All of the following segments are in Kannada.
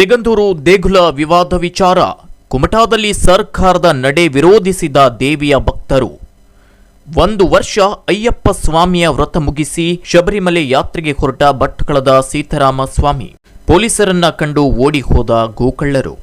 ಸಿಗಂದೂರು ದೇಗುಲ ವಿವಾದ ವಿಚಾರ. ಕುಮಟಾದಲ್ಲಿ ಸರ್ಕಾರದ ನಡೆ ವಿರೋಧಿಸಿದ ದೇವಿಯ ಭಕ್ತರು. ಒಂದು ವರ್ಷ ಅಯ್ಯಪ್ಪ ಸ್ವಾಮಿಯ ವ್ರತ ಮುಗಿಸಿ ಶಬರಿಮಲೆ ಯಾತ್ರೆಗೆ ಹೊರಟ ಭಟ್ಕಳದ ಸೀತಾರಾಮ ಸ್ವಾಮಿ. ಪೊಲೀಸರನ್ನ ಕಂಡು ಓಡಿ ಹೋದ ಗೋಕಳ್ಳರು.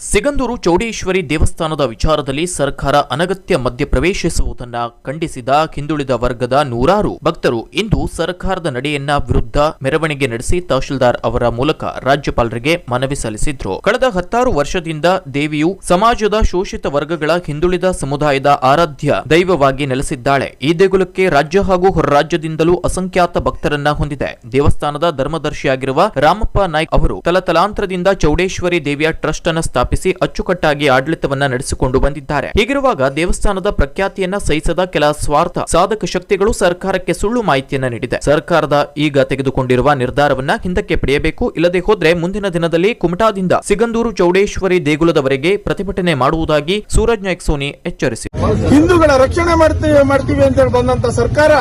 ಸಿಗಂದೂರು ಚೌಡೇಶ್ವರಿ ದೇವಸ್ಥಾನದ ವಿಚಾರದಲ್ಲಿ ಸರ್ಕಾರ ಅನಗತ್ಯ ಮಧ್ಯಪ್ರವೇಶಿಸುವುದನ್ನು ಖಂಡಿಸಿದ ಹಿಂದುಳಿದ ವರ್ಗದ ನೂರಾರು ಭಕ್ತರು ಇಂದು ಸರ್ಕಾರದ ನಡೆಯನ್ನ ವಿರುದ್ಧ ಮೆರವಣಿಗೆ ನಡೆಸಿ ತಹಶೀಲ್ದಾರ್ ಅವರ ಮೂಲಕ ರಾಜ್ಯಪಾಲರಿಗೆ ಮನವಿ ಸಲ್ಲಿಸಿದ್ರು. ಕಳೆದ ಹತ್ತಾರು ವರ್ಷದಿಂದ ದೇವಿಯು ಸಮಾಜದ ಶೋಷಿತ ವರ್ಗಗಳ ಹಿಂದುಳಿದ ಸಮುದಾಯದ ಆರಾಧ್ಯ ದೈವವಾಗಿ ನೆಲೆಸಿದ್ದಾಳೆ. ಈ ದೇಗುಲಕ್ಕೆ ರಾಜ್ಯ ಹಾಗೂ ಹೊರರಾಜ್ಯದಿಂದಲೂ ಅಸಂಖ್ಯಾತ ಭಕ್ತರನ್ನ ಹೊಂದಿದೆ. ದೇವಸ್ಥಾನದ ಧರ್ಮದರ್ಶಿಯಾಗಿರುವ ರಾಮಪ್ಪ ನಾಯ್ಕ ಅವರು ತಲತಲಾಂತರದಿಂದ ಚೌಡೇಶ್ವರಿ ದೇವಿಯ ಟ್ರಸ್ಟ್ ಅನ್ನು ಸ್ಥಾಪಿಸಿ ಅಚ್ಚುಕಟ್ಟಾಗಿ ಆಡಳಿತವನ್ನ ನಡೆಸಿಕೊಂಡು ಬಂದಿದ್ದಾರೆ. ಹೀಗಿರುವಾಗ ದೇವಸ್ಥಾನದ ಪ್ರಖ್ಯಾತಿಯನ್ನ ಸಹಿಸದ ಕೆಲ ಸ್ವಾರ್ಥ ಸಾಧಕ ಶಕ್ತಿಗಳು ಸರ್ಕಾರಕ್ಕೆ ಸುಳ್ಳು ಮಾಹಿತಿಯನ್ನ ನೀಡಿದೆ. ಸರ್ಕಾರದ ಈಗ ತೆಗೆದುಕೊಂಡಿರುವ ನಿರ್ಧಾರವನ್ನ ಹಿಂದಕ್ಕೆ ಪಡೆಯಬೇಕು, ಇಲ್ಲದೆ ಹೋದ್ರೆ ಮುಂದಿನ ದಿನದಲ್ಲಿ ಕುಮಟಾದಿಂದ ಸಿಗಂದೂರು ಚೌಡೇಶ್ವರಿ ದೇಗುಲದವರೆಗೆ ಪ್ರತಿಭಟನೆ ಮಾಡುವುದಾಗಿ ಸೂರಜ್ ನಾಯ್ಕ್ ಸೋನಿ ಎಚ್ಚರಿಸಿ. ಹಿಂದೂಗಳ ರಕ್ಷಣೆ ಮಾಡ್ತೀವಿ ಮಾಡ್ತೀವಿ ಅಂತ ಹೇಳಿ ಬಂದಂತ ಸರ್ಕಾರ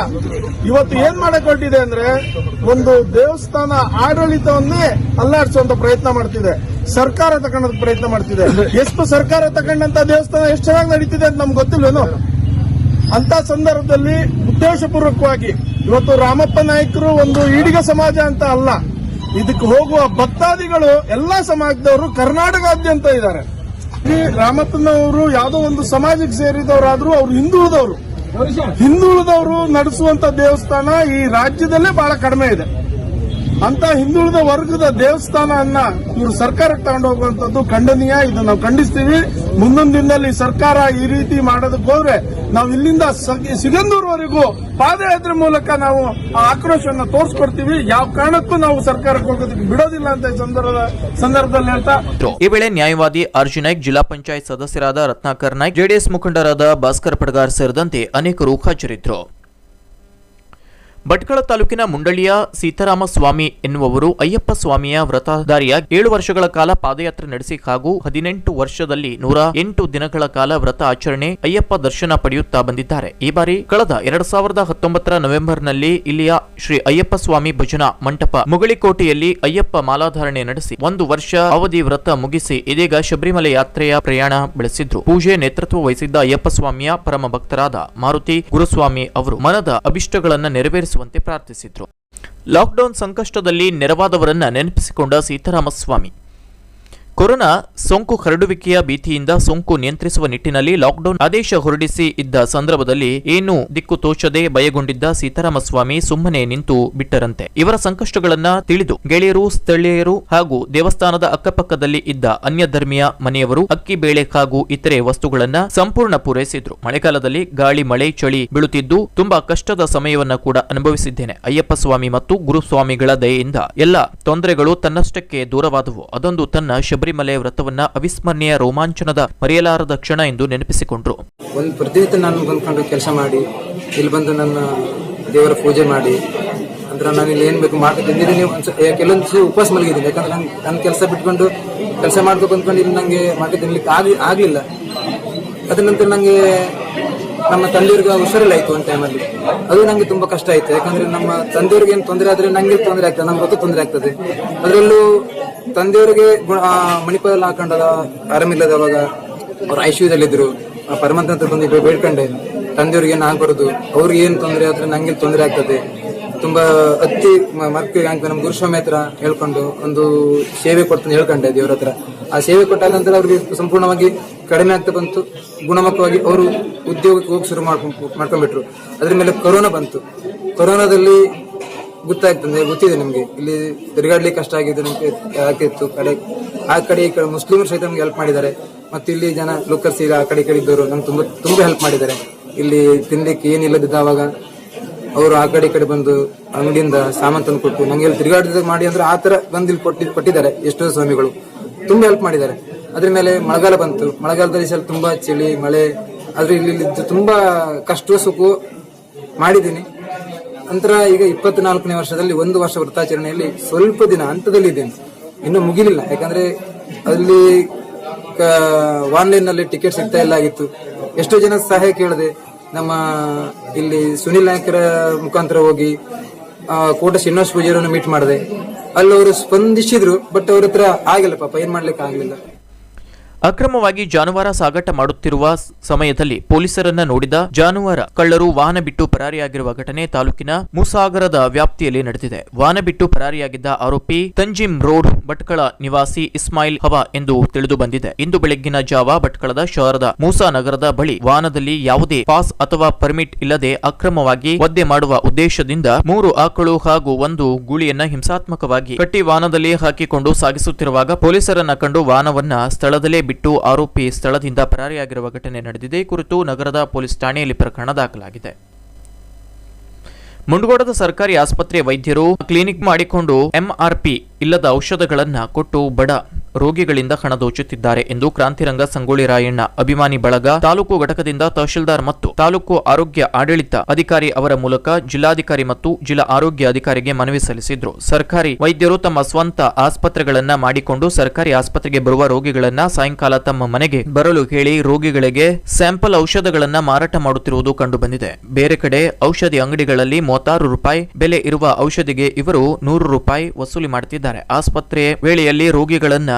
ಇವತ್ತು ಏನ್ ಮಾಡಕ್ ಅಂದ್ರೆ ಒಂದು ದೇವಸ್ಥಾನ ಆಡಳಿತವನ್ನೇ ಅಲ್ಲಾಡಿಸುವಂತ ಪ್ರಯತ್ನ ಮಾಡ್ತಿದೆ. ಸರ್ಕಾರ ತಗೊಂಡ ಪ್ರಯತ್ನ ಮಾಡ್ತಿದೆ. ಎಷ್ಟು ಸರ್ಕಾರ ತಗೊಂಡಂತ ದೇವಸ್ಥಾನ ಎಷ್ಟು ಚೆನ್ನಾಗಿ ನಡೀತಿದೆ ಅಂತ ನಮ್ಗೆ ಗೊತ್ತಿಲ್ವೇನು? ಅಂತ ಸಂದರ್ಭದಲ್ಲಿ ಉದ್ದೇಶಪೂರ್ವಕವಾಗಿ ಇವತ್ತು ರಾಮಪ್ಪ ನಾಯಕರು ಒಂದು ಈಡಿಗ ಸಮಾಜ ಅಂತ ಅಲ್ಲ. ಇದಕ್ಕೆ ಹೋಗುವ ಭಕ್ತಾದಿಗಳು ಎಲ್ಲಾ ಸಮಾಜದವರು ಕರ್ನಾಟಕಾದ್ಯಂತ ಇದ್ದಾರೆ. ರಾಮಪ್ಪನವರು ಯಾವುದೋ ಒಂದು ಸಮಾಜಕ್ಕೆ ಸೇರಿದವರಾದ್ರೂ ಅವ್ರು ಹಿಂದುಳಿದವರು. ಹಿಂದುಳಿದವರು ನಡೆಸುವಂತ ದೇವಸ್ಥಾನ ಈ ರಾಜ್ಯದಲ್ಲೇ ಬಹಳ ಕಡಿಮೆ ಇದೆ. ಅಂತ ಹಿಂದುಳಿದ ವರ್ಗದ ದೇವಸ್ಥಾನವನ್ನ ಇವರು ಸರ್ಕಾರಕ್ಕೆ ತಗೊಂಡು ಹೋಗುವಂತದ್ದು ಖಂಡನೀಯ. ಇದು ನಾವು ಖಂಡಿಸ್ತೀವಿ. ಮುಂದೊಂದು ದಿನದಲ್ಲಿ ಸರ್ಕಾರ ಈ ರೀತಿ ಮಾಡೋದಕ್ಕೆ ಹೋದ್ರೆ ನಾವು ಇಲ್ಲಿಂದ ಸಿಗಂದೂರ್ವರೆಗೂ ಪಾದಯಾತ್ರೆ ಮೂಲಕ ನಾವು ಆ ಆಕ್ರೋಶವನ್ನು ತೋರಿಸ್ಕೊಡ್ತೀವಿ. ಯಾವ ಕಾರಣಕ್ಕೂ ನಾವು ಸರ್ಕಾರಕ್ಕೆ ಹೋಗೋದಕ್ಕೆ ಬಿಡೋದಿಲ್ಲ ಅಂತ ಈ ಸಂದರ್ಭ, ಸಂದರ್ಭದಲ್ಲಿ ಹೇಳ್ತಾ. ಈ ವೇಳೆ ನ್ಯಾಯವಾದಿ ಅರ್ಜುನ್ ನಾಯ್ಕ್, ಜಿಲ್ಲಾ ಪಂಚಾಯತ್ ಸದಸ್ಯರಾದ ರತ್ನಾಕರ್ ನಾಯ್ಕ್, ಜೆಡಿಎಸ್ ಮುಖಂಡರಾದ ಭಾಸ್ಕರ್ ಪಡಗಾರ್ ಸೇರಿದಂತೆ ಅನೇಕರು ಹಾಜರಿದ್ದರು. ಭಟ್ಕಳ ತಾಲೂಕಿನ ಮುಂಡಳಿಯ ಸೀತಾರಾಮ ಸ್ವಾಮಿ ಎನ್ನುವವರು ಅಯ್ಯಪ್ಪ ಸ್ವಾಮಿಯ ವ್ರತಧಾರಿಯಾಗಿ ಏಳು ವರ್ಷಗಳ ಕಾಲ ಪಾದಯಾತ್ರೆ ನಡೆಸಿ ಹಾಗೂ ಹದಿನೆಂಟು ವರ್ಷದಲ್ಲಿ ನೂರ ಎಂಟು ದಿನಗಳ ಕಾಲ ವ್ರತ ಆಚರಣೆ ಅಯ್ಯಪ್ಪ ದರ್ಶನ ಪಡೆಯುತ್ತಾ ಬಂದಿದ್ದಾರೆ. ಈ ಬಾರಿ ಕಳೆದ ಎರಡ್ ಸಾವಿರದ ಹತ್ತೊಂಬತ್ತರ ನವೆಂಬರ್ನಲ್ಲಿ ಇಲ್ಲಿಯ ಶ್ರೀ ಅಯ್ಯಪ್ಪ ಸ್ವಾಮಿ ಭಜನಾ ಮಂಟಪ ಮುಗಳಿಕೋಟೆಯಲ್ಲಿ ಅಯ್ಯಪ್ಪ ಮಾಲಾಧಾರಣೆ ನಡೆಸಿ ಒಂದು ವರ್ಷ ಅವಧಿ ವ್ರತ ಮುಗಿಸಿ ಇದೀಗ ಶಬರಿಮಲೆ ಯಾತ್ರೆಯ ಪ್ರಯಾಣ ಬೆಳೆಸಿದ್ರು. ಪೂಜೆ ನೇತೃತ್ವ ವಹಿಸಿದ್ದ ಅಯ್ಯಪ್ಪ ಸ್ವಾಮಿಯ ಪರಮ ಭಕ್ತರಾದ ಮಾರುತಿ ಗುರುಸ್ವಾಮಿ ಅವರು ಮನದ ಅಭಿಷ್ಟಗಳನ್ನು ಅಭಿಷ್ಟಗಳನ್ನ ನೆರವೇರಿಸುವಂತೆ ಲಾಕ್ ಲಾಕ್ಡೌನ್ ಸಂಕಷ್ಟದಲ್ಲಿ ನೆರವಾದವರನ್ನ ನೆನಪಿಸಿಕೊಂಡ ಸೀತಾರಾಮ ಸ್ವಾಮಿ ಕೊರೋನಾ ಸೋಂಕು ಹರಡುವಿಕೆಯ ಭೀತಿಯಿಂದ ಸೋಂಕು ನಿಯಂತ್ರಿಸುವ ನಿಟ್ಟಿನಲ್ಲಿ ಲಾಕ್ಡೌನ್ ಆದೇಶ ಹೊರಡಿಸಿ ಇದ್ದ ಸಂದರ್ಭದಲ್ಲಿ ಏನು ದಿಕ್ಕು ತೋಚದೆ ಭಯಗೊಂಡಿದ್ದ ಸೀತಾರಾಮಸ್ವಾಮಿ ಸುಮ್ಮನೆ ನಿಂತು ಬಿಟ್ಟರಂತೆ. ಇವರ ಸಂಕಷ್ಟಗಳನ್ನ ತಿಳಿದು ಗೆಳೆಯರು, ಸ್ಥಳೀಯರು ಹಾಗೂ ದೇವಸ್ಥಾನದ ಅಕ್ಕಪಕ್ಕದಲ್ಲಿ ಇದ್ದ ಅನ್ಯ ಧರ್ಮೀಯ ಮನೆಯವರು ಅಕ್ಕಿ, ಬೇಳೆ ಹಾಗೂ ಇತರೆ ವಸ್ತುಗಳನ್ನ ಸಂಪೂರ್ಣ ಪೂರೈಸಿದ್ರು. ಮಳೆಗಾಲದಲ್ಲಿ ಗಾಳಿ, ಮಳೆ, ಚಳಿ ಬೀಳುತ್ತಿದ್ದು ತುಂಬಾ ಕಷ್ಟದ ಸಮಯವನ್ನ ಕೂಡ ಅನುಭವಿಸಿದ್ದೇನೆ. ಅಯ್ಯಪ್ಪ ಸ್ವಾಮಿ ಮತ್ತು ಗುರುಸ್ವಾಮಿಗಳ ದಯೆಯಿಂದ ಎಲ್ಲ ತೊಂದರೆಗಳು ತನ್ನಷ್ಟಕ್ಕೆ ದೂರವಾದವು. ಅದೊಂದು ತನ್ನ ಶಬರಿಮಲೆ ವ್ರತವನ್ನ ಅವಿಸ್ಮರಣೀಯ ರೋಮಾಂಚನದ ಮರೆಯಲಾರದ ಕ್ಷಣ ಎಂದು ನೆನಪಿಸಿಕೊಂಡ್ರು. ಒಂದು ಪ್ರತಿನಿತ್ಯ ನಾನು ಬಂದ್ಕೊಂಡು ಕೆಲಸ ಮಾಡಿ, ಇಲ್ಲಿ ಬಂದು ನನ್ನ ದೇವರ ಪೂಜೆ ಮಾಡಿ, ಅಂದ್ರೆ ನಾನು ಇಲ್ಲಿ ಏನ್ ಬೇಕು ಯಾ- ಕೆಲವೊಂದು ಉಪವಾಸ ಮಲಗಿದ್ದೀನಿ. ಯಾಕಂದ್ರೆ ನಾನು ನನ್ನ ಕೆಲಸ ಬಿಟ್ಕೊಂಡು, ಕೆಲಸ ಮಾಡ್ಬೇಕು ಅಂದ್ಕೊಂಡು ಇಲ್ಲಿ ನಂಗೆ ಮಾಡಿ ತಿನ್ಲಿಕ್ಕೆ ಆಗ್ಲಿ ಆಗ್ಲಿಲ್ಲ. ಅದ್ರ ನಂತರ ನಂಗೆ ನಮ್ಮ ತಂದೆಯವ್ರಿಗೆ ಹುಷಾರಿಲ್ಲ ಆಯ್ತು ಒಂದು ಟೈಮಲ್ಲಿ ಅದು ನಂಗೆ ತುಂಬಾ ಕಷ್ಟ ಆಯ್ತು. ಯಾಕಂದ್ರೆ ನಮ್ಮ ತಂದೆಯವ್ರಿಗೆ ಏನು ತೊಂದರೆ ಆದ್ರೆ ನಂಗೆ ತೊಂದರೆ ಆಗ್ತದೆ, ನಮ್ಗೆ ಗೊತ್ತು ತೊಂದರೆ ಆಗ್ತದೆ. ಅದರಲ್ಲೂ ತಂದೆಯವರಿಗೆ ಮಣಿಪಾಲ ಆ, ಆರಾಮಿಲ್ಲದ ಹಾಕೊಂಡದ ಆರಾಮಿಲ್ಲದವಾಗ ಅವ್ರು ಐಶ್ವರ್ಯದಲ್ಲಿದ್ರು ಆ ಪರಮಾತ್ಮ ಬಂದು ಬೇಡ್ಕೊಂಡೆ. ತಂದೆಯವ್ರಿಗೆ ಏನು ಆಗ್ಬಾರ್ದು? ಅವ್ರಿಗೆ ಏನು ತೊಂದರೆ ಆದ್ರೆ ನಂಗೆ ತೊಂದರೆ ಆಗ್ತದೆ? ತುಂಬಾ ಅತಿ ಮರ್ಕೆ ಅಂತ ನಮ್ಮ ಗುರುಸ್ವಾಮಿ ಹತ್ರ ಹೇಳ್ಕೊಂಡು ಒಂದು ಸೇವೆ ಕೊಡ್ತಾನೆ ಹೇಳ್ಕೊಂಡೆ ದೇವ್ರ ಹತ್ರ. ಆ ಸೇವೆ ಕೊಟ್ಟಾದ ನಂತರ ಅವ್ರಿಗೆ ಸಂಪೂರ್ಣವಾಗಿ ಕಡಿಮೆ ಆಗ್ತಾ ಬಂತು. ಗುಣಮುಖವಾಗಿ ಅವರು ಉದ್ಯೋಗಕ್ಕೆ ಹೋಗಿ ಶುರು ಮಾಡ್ಕೊಂಡ್ ಮಾಡ್ಕೊಂಡ್ಬಿಟ್ರು. ಅದ್ರ ಮೇಲೆ ಕೊರೋನಾ ಬಂತು. ಕೊರೋನಾದಲ್ಲಿ ಗೊತ್ತಾಗ್ತದೆ ಗೊತ್ತಿದೆ ನಿಮಗೆ. ಇಲ್ಲಿ ತಿರುಗಾಡ್ಲಿಕ್ಕೆ ಕಷ್ಟ ಆಗಿದೆ ನಮಗೆ ಆಗ್ತಿತ್ತು ಕಡೆ, ಆ ಕಡೆ ಈ ಕಡೆ ಮುಸ್ಲಿಮರು ಸಹಿತ ನಮ್ಗೆ ಹೆಲ್ಪ್ ಮಾಡಿದ್ದಾರೆ. ಮತ್ತೆ ಇಲ್ಲಿ ಜನ ಲೋಕಲ್ಸ್ ಈಗ ಆ ಕಡೆ ಈ ಕಡೆ ಇದ್ದವರು ನಮ್ಗೆ ತುಂಬ ತುಂಬ ಹೆಲ್ಪ್ ಮಾಡಿದ್ದಾರೆ. ಇಲ್ಲಿ ತಿನ್ಲಿಕ್ಕೆ ಏನಿಲ್ಲದಿದ್ದಾವಾಗ ಅವರು ಆ ಕಡೆ ಕಡೆ ಬಂದು ಅಂಗಡಿಯಿಂದ ಸಾಮಾನು ತಂದು ಕೊಟ್ಟು, ನಂಗೆ ಇಲ್ಲಿ ತಿರುಗಾಡಿದ ಮಾಡಿ ಅಂದ್ರೆ ಆ ತರ ಬಂದು ಇಲ್ಲಿ ಕೊಟ್ಟಿ, ಕೊಟ್ಟಿದ್ದಾರೆ ಎಷ್ಟೋ ಸ್ವಾಮಿಗಳು. ತುಂಬ ಹೆಲ್ಪ್ ಮಾಡಿದ್ದಾರೆ. ಅದ್ರ ಮೇಲೆ ಮಳೆಗಾಲ ಬಂತು. ಮಳೆಗಾಲದಲ್ಲಿ ಸ್ವಲ್ಪ ತುಂಬಾ ಚಳಿ, ಮಳೆ. ಆದ್ರೆ ಇಲ್ಲಿ ತುಂಬಾ ಕಷ್ಟ ಸುಖ ಮಾಡಿದ್ದೀನಿ. ನಂತರ ಈಗ ಇಪ್ಪತ್ನಾಲ್ಕನೇ ವರ್ಷದಲ್ಲಿ ಒಂದು ವರ್ಷ ವೃತ್ತಾಚರಣೆಯಲ್ಲಿ ಸ್ವಲ್ಪ ದಿನ ಹಂತದಲ್ಲಿ ಇದ್ದೇನೆ. ಇನ್ನು ಮುಗಿಲಿಲ್ಲ. ಯಾಕಂದ್ರೆ ಅಲ್ಲಿ ಆನ್ಲೈನ್ನಲ್ಲಿ ಟಿಕೆಟ್ ಸಿಗ್ತಾ ಇಲ್ಲ ಆಗಿತ್ತು. ಎಷ್ಟೋ ಜನ ಸಹಾಯ ಕೇಳಿದೆ. ನಮ್ಮ ಇಲ್ಲಿ ಸುನಿಲ್ ನಾಯ್ಕರ ಮುಖಾಂತರ ಹೋಗಿ ಕೋಟ ಶ್ರೀನಿವಾಸ ಪೂಜಾರನ್ನು ಮೀಟ್ ಮಾಡಿದೆ. ಅಲ್ಲಿ ಅವರು ಸ್ಪಂದಿಸಿದ್ರು ಬಟ್ ಅವ್ರ ಹತ್ರ ಆಗಿಲ್ಲ ಪಾಪ, ಏನ್ ಮಾಡ್ಲಿಕ್ಕೆ ಆಗ್ಲಿಲ್ಲ. ಅಕ್ರಮವಾಗಿ ಜಾನುವಾರ ಸಾಗಾಟ ಮಾಡುತ್ತಿರುವ ಸಮಯದಲ್ಲಿ ಪೊಲೀಸರನ್ನ ನೋಡಿದ ಜಾನುವಾರ ಕಳ್ಳರು ವಾಹನ ಬಿಟ್ಟು ಪರಾರಿಯಾಗಿರುವ ಘಟನೆ ತಾಲೂಕಿನ ಮುಸಾಗರದ ವ್ಯಾಪ್ತಿಯಲ್ಲಿ ನಡೆದಿದೆ. ವಾಹನ ಬಿಟ್ಟು ಪರಾರಿಯಾಗಿದ್ದ ಆರೋಪಿ ತಂಜಿಮ್ ರೋಡ್ ಭಟ್ಕಳ ನಿವಾಸಿ ಇಸ್ಮಾಯಿಲ್ ಹವಾ ಎಂದು ತಿಳಿದು ಬಂದಿದೆ. ಇಂದು ಬೆಳಗ್ಗಿನ ಜಾವ ಭಟ್ಕಳದ ಶಹರದ ಮೂಸಾ ನಗರದ ಬಳಿ ವಾಹನದಲ್ಲಿ ಯಾವುದೇ ಪಾಸ್ ಅಥವಾ ಪರ್ಮಿಟ್ ಇಲ್ಲದೆ ಅಕ್ರಮವಾಗಿ ಒದ್ದೆ ಮಾಡುವ ಉದ್ದೇಶದಿಂದ ಮೂರು ಆಕಳು ಹಾಗೂ ಒಂದು ಗೂಳಿಯನ್ನ ಹಿಂಸಾತ್ಮಕವಾಗಿ ಕಟ್ಟಿ ವಾಹನದಲ್ಲಿ ಹಾಕಿಕೊಂಡು ಸಾಗಿಸುತ್ತಿರುವಾಗ ಪೊಲೀಸರನ್ನ ಕಂಡು ವಾಹನವನ್ನ ಸ್ಥಳದಲ್ಲೇ ಆರೋಪಿ ಸ್ಥಳದಿಂದ ಪರಾರಿಯಾಗಿರುವ ಘಟನೆ ನಡೆದಿದೆ. ಈ ಕುರಿತು ನಗರದ ಪೊಲೀಸ್ ಠಾಣೆಯಲ್ಲಿ ಪ್ರಕರಣ ದಾಖಲಾಗಿದೆ. ಮುಂಡಗೋಡದ ಸರ್ಕಾರಿ ಆಸ್ಪತ್ರೆ ವೈದ್ಯರು ಕ್ಲಿನಿಕ್ ಮಾಡಿಕೊಂಡು ಎಂಆರ್ಪಿ ಇಲ್ಲದ ಔಷಧಗಳನ್ನು ಕೊಟ್ಟು ಬಡ ರೋಗಿಗಳಿಂದ ಹಣ ದೋಚುತ್ತಿದ್ದಾರೆ ಎಂದು ಕ್ರಾಂತಿರಂಗ ಸಂಗೊಳ್ಳಿ ರಾಯಣ್ಣ, ಅಭಿಮಾನಿ ಬಳಗ, ತಾಲೂಕು ಘಟಕದಿಂದ ತಹಶೀಲ್ದಾರ್ ಮತ್ತು ತಾಲೂಕು ಆರೋಗ್ಯ ಆಡಳಿತ ಅಧಿಕಾರಿ ಅವರ ಮೂಲಕ ಜಿಲ್ಲಾಧಿಕಾರಿ ಮತ್ತು ಜಿಲ್ಲಾ ಆರೋಗ್ಯ ಅಧಿಕಾರಿಗೆ ಮನವಿ ಸಲ್ಲಿಸಿದ್ರು. ಸರ್ಕಾರಿ ವೈದ್ಯರು ತಮ್ಮ ಸ್ವಂತ ಆಸ್ಪತ್ರೆಗಳನ್ನ ಮಾಡಿಕೊಂಡು ಸರ್ಕಾರಿ ಆಸ್ಪತ್ರೆಗೆ ಬರುವ ರೋಗಿಗಳನ್ನ ಸಾಯಂಕಾಲ ತಮ್ಮ ಮನೆಗೆ ಬರಲು ಹೇಳಿ ರೋಗಿಗಳಿಗೆ ಸ್ಯಾಂಪಲ್ ಔಷಧಗಳನ್ನ ಮಾರಾಟ ಮಾಡುತ್ತಿರುವುದು ಕಂಡುಬಂದಿದೆ. ಬೇರೆ ಕಡೆ ಔಷಧಿ ಅಂಗಡಿಗಳಲ್ಲಿ ಮೂವತ್ತಾರು ರೂಪಾಯಿ, ಬೆಲೆ ಇರುವ ಔಷಧಿಗೆ ಇವರು ನೂರು ರೂಪಾಯಿ ವಸೂಲಿ ಮಾಡುತ್ತಿದ್ದಾರೆ ಆಸ್ಪತ್ರೆ ವೇಳೆಯಲ್ಲಿ ರೋಗಿಗಳನ್ನ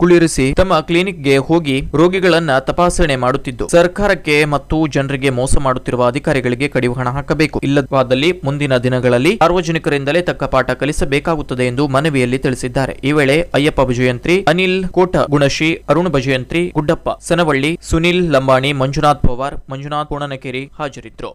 ಕುಳ್ಳಿರಿಸಿ ತಮ್ಮ ಕ್ಲಿನಿಕ್ಗೆ ಹೋಗಿ ರೋಗಿಗಳನ್ನ ತಪಾಸಣೆ ಮಾಡುತ್ತಿದ್ದು, ಸರ್ಕಾರಕ್ಕೆ ಮತ್ತು ಜನರಿಗೆ ಮೋಸ ಮಾಡುತ್ತಿರುವ ಅಧಿಕಾರಿಗಳಿಗೆ ಕಡಿವು ಹಣ ಹಾಕಬೇಕು. ಇಲ್ಲವಾದಲ್ಲಿ ಮುಂದಿನ ದಿನಗಳಲ್ಲಿ ಸಾರ್ವಜನಿಕರಿಂದಲೇ ತಕ್ಕ ಪಾಠ ಕಲಿಸಬೇಕಾಗುತ್ತದೆ ಎಂದು ಮನವಿಯಲ್ಲಿ ತಿಳಿಸಿದ್ದಾರೆ. ಈ ವೇಳೆ ಅಯ್ಯಪ್ಪ ಭಜಯಂತ್ರಿ, ಅನಿಲ್ ಕೋಟ ಗುಣಶಿ ಅರುಣ್ ಭಜಯಂತ್ರಿ, ಗುಡ್ಡಪ್ಪ, ಸನವಳ್ಳಿ, ಸುನಿಲ್ ಲಂಬಾಣಿ, ಮಂಜುನಾಥ್ ಪವಾರ್, ಮಂಜುನಾಥ್ ಕೋಣನಕೇರಿ ಹಾಜರಿದ್ದರು.